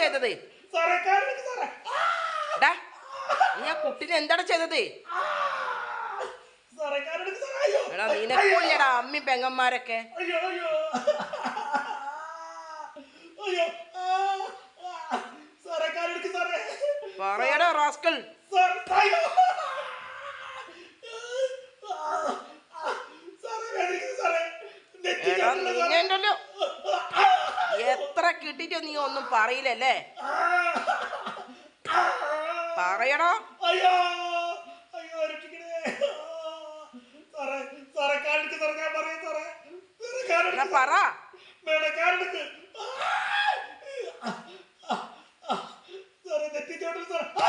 ചെയ്തത്? ഞാൻ നീ കുട്ടിനെ എന്താണ് ചെയ്തത്? എടാ നിനക്കില്ലടാ അമ്മി പെങ്ങന്മാരൊക്കെ. പറയടാ റാസ്കൽ എടാ ചാടില്ല സാറേ. എത്ര കിട്ടിട്ടോ നീ ഒന്നും പറയില്ലല്ലേ? പറയണോ? അയ്യോ അയ്യോ പറ. തെറ്റിച്ചോട്ടു സാറേ.